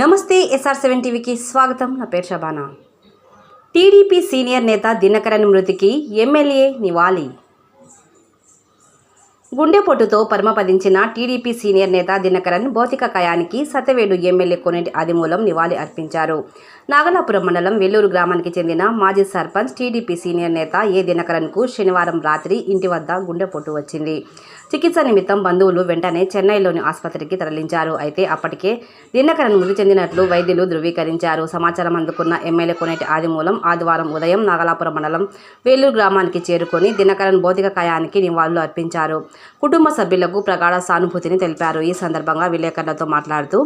నమస్తే SR seven టీవీకి స్వాగతం. నా పేరు షబానా. టీడీపీ సీనియర్ నేత దినకరన్ మృతికి ఎమ్మెల్యే నివాళి. గుండెపోటుతో పరమపదించిన టీడీపీ సీనియర్ నేత దినకరన్ భౌతిక కాయానికి సతవేడు ఎమ్మెల్యే కొనేటి ఆదిమూలం నివాళి అర్పించారు. నాగలాపురం మండలం వెల్లూరు గ్రామానికి చెందిన మాజీ సర్పంచ్ టీడీపీ సీనియర్ నేత ఏ దినకరన్కు శనివారం రాత్రి ఇంటి వద్ద గుండెపోటు వచ్చింది. చికిత్స నిమిత్తం బంధువులు వెంటనే చెన్నైలోని ఆసుపత్రికి తరలించారు. అయితే అప్పటికే దినకరన్ మృతి చెందినట్లు వైద్యులు ధృవీకరించారు. సమాచారం అందుకున్న ఎమ్మెల్యే కొనేటి ఆదిమూలం ఆదివారం ఉదయం నాగలాపురం మండలం వేలూరు గ్రామానికి చేరుకొని దినకరన్ భౌతిక కాయానికి నివాళులు అర్పించారు. కుటుంబ సభ్యులకు ప్రగాఢ సానుభూతిని తెలిపారు. ఈ సందర్భంగా విలేకరులతో మాట్లాడుతూ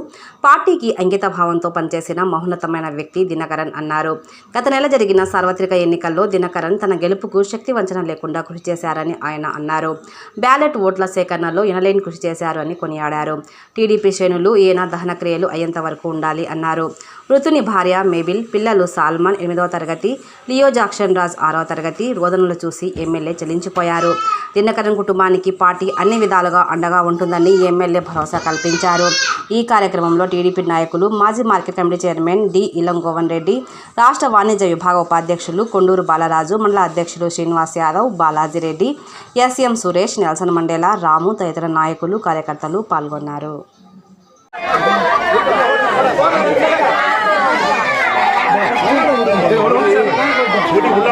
పార్టీకి అంకిత భావంతో పనిచేసిన మహోన్నతమైన వ్యక్తి దినకరన్ అన్నారు. గత నెల జరిగిన సార్వత్రిక ఎన్నికల్లో దినకరన్ తన గెలుపుకు శక్తి వంచన లేకుండా కృషి చేశారని ఆయన అన్నారు. బ్యాలెట్ ఓట్ల సేకరణలో ఎనలేని కృషి చేశారు అని కొనియాడారు. టీడీపీ శ్రేణులు ఈయన దహన క్రియలు అయ్యేంత వరకు ఉండాలి అన్నారు. మృతుని భార్య మేబిల్ పిల్లలు సాల్మాన్ ఎనిమిదవ తరగతి లియో జాక్షన్ రాజ్ ఆరవ తరగతి రోదనలు చూసి ఎమ్మెల్యే చెల్లించిపోయారు. దినకరన్ కుటుంబానికి పార్టీ అన్ని విధాలుగా అండగా ఉంటుందని ఎమ్మెల్యే భరోసా కల్పించారు. ఈ కార్యక్రమంలో టీడీపీ నాయకులు మాజీ market committee chairman D Ilangovan Reddy రాష్ట్ర వాణిజ్య విభాగ ఉపాధ్యక్షులు కొండూరు బాలరాజు మండల అధ్యక్షులు Srinivas Yadav Balaji Reddy S M Suresh Nelson Mandela Ramu తదితర నాయకులు కార్యకర్తలు పాల్గొన్నారు. கோடி உள்ள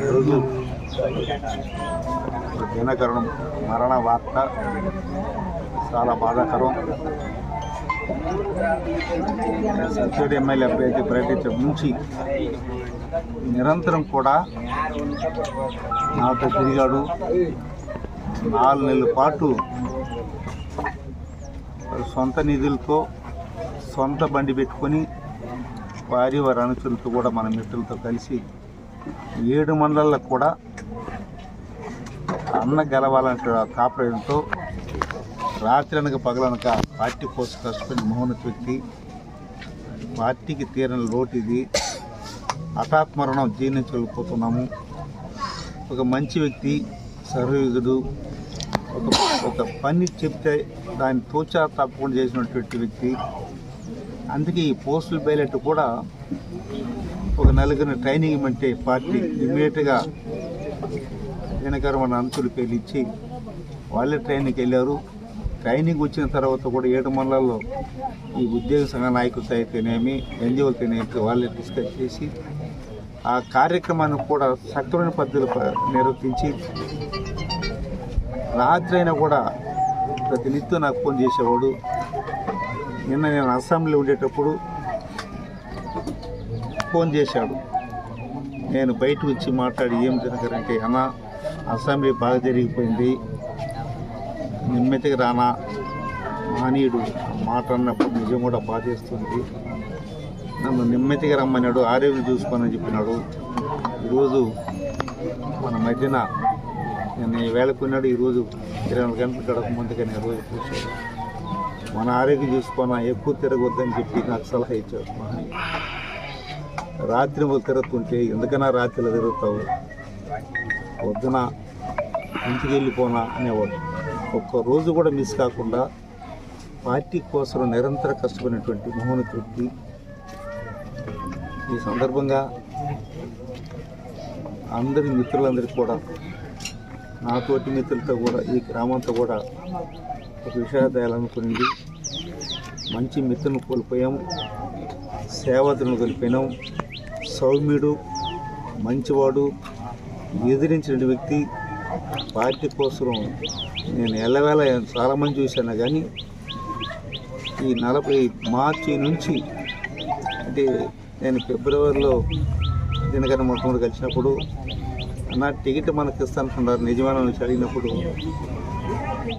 ఈరోజు దినకరణం మరణ వార్త చాలా బాధాకరం. సబ్సిడీ ఎమ్మెల్యే అభ్యర్థి ప్రకటించడం నుంచి నిరంతరం కూడా నాతో తిరిగాడు. నాలుగు నెలల పాటు సొంత నిధులతో సొంత బండి పెట్టుకొని వారి వారి అనుచరులతో కూడా మన మిత్రులతో కలిసి ఏడు మండలాలకు కూడా అన్న గెలవాలంటే కాపాడంతో రాత్రి అనక పగలనక పార్టీ కోసం కష్టపడిన మోహన వ్యక్తి పార్టీకి తీరని లోటు ఇది. హఠాత్మరణం మరణం ఒక మంచి వ్యక్తి సర్వయుగుడు ఒక ఒక పని చెప్తే దాన్ని తోచా తప్పకుండా చేసినటువంటి వ్యక్తి. అందుకే ఈ పోస్టల్ బ్యాలెట్ కూడా ఒక నలుగురిని ట్రైనింగ్ ఇవ్వమంటే పార్టీ ఇమ్మీడియట్గా వెనకాల మన అంచులు పేలిచ్చి వాళ్ళే ట్రైనింగ్కి వెళ్ళారు. ట్రైనింగ్ వచ్చిన తర్వాత కూడా ఏడు మండలాల్లో ఈ ఉద్యోగ సంఘ నాయకులతో అయితేనేమి ఎన్జిఓలతో వాళ్ళే డిస్కస్ చేసి ఆ కార్యక్రమాన్ని కూడా సక్రమైన పద్ధతిలో నిర్వర్తించి రాత్రి అయినా కూడా ప్రతినిత్యం నాకు ఫోన్ చేసేవాడు. నిన్న నేను అస్సాంలో ఉండేటప్పుడు ఫోన్ చేశాడు. నేను బయట వచ్చి మాట్లాడి ఏం జరగారంటే అన్న అసెంబ్లీ బాగా జరిగిపోయింది. నిమ్మతికి రానా? మానీయుడు మాట అన్నప్పుడు నిజం కూడా బాధేస్తుంది నన్ను నెమ్మదిగా రమ్మన్నాడు ఆరోగ్యం చూసుకోనని చెప్పినాడు. ఈరోజు మన మధ్యన నేను ఈ వేళకున్నాడు ఈరోజు ఇరవై నాలుగు గంటలు గడప ముందుగా నేను రోజు కూర్చోడు మన ఆరోగ్యం చూసుకోనా ఎక్కువ తిరగొద్దని చెప్పి నాకు సలహా ఇచ్చారు రాత్రి మొదలు తిరుగుతుంటే ఎందుకన్నా రాత్రిలో తిరుగుతావు? వద్దున ఇంటికి వెళ్ళిపోనా అనేవాడు. ఒక్క రోజు కూడా మిస్ కాకుండా పార్టీ కోసం నిరంతర కష్టపడినటువంటి మహోన్నత తృప్తి. ఈ సందర్భంగా అందరి మిత్రులందరికీ కూడా నాతోటి మిత్రులతో కూడా ఈ గ్రామంతో కూడా ఒక విషయం తేయాలనుకునింది. మంచి మిత్రులను కోల్పోయాం. సేవకులను కోల్పోయినాం. సౌమ్యుడు మంచివాడు ఎదిరించిన వ్యక్తి. పార్టీ కోసం నేను ఎల్లవేళ చాలామంది చూశాను కానీ ఈ నలభై మార్చి నుంచి అంటే నేను ఫిబ్రవరిలో దినకన్నా మొట్టమొదటి కలిసినప్పుడు నా టికెట్ మనకి ఇస్తానుకున్నారు నిజమైన నుంచి అడిగినప్పుడు.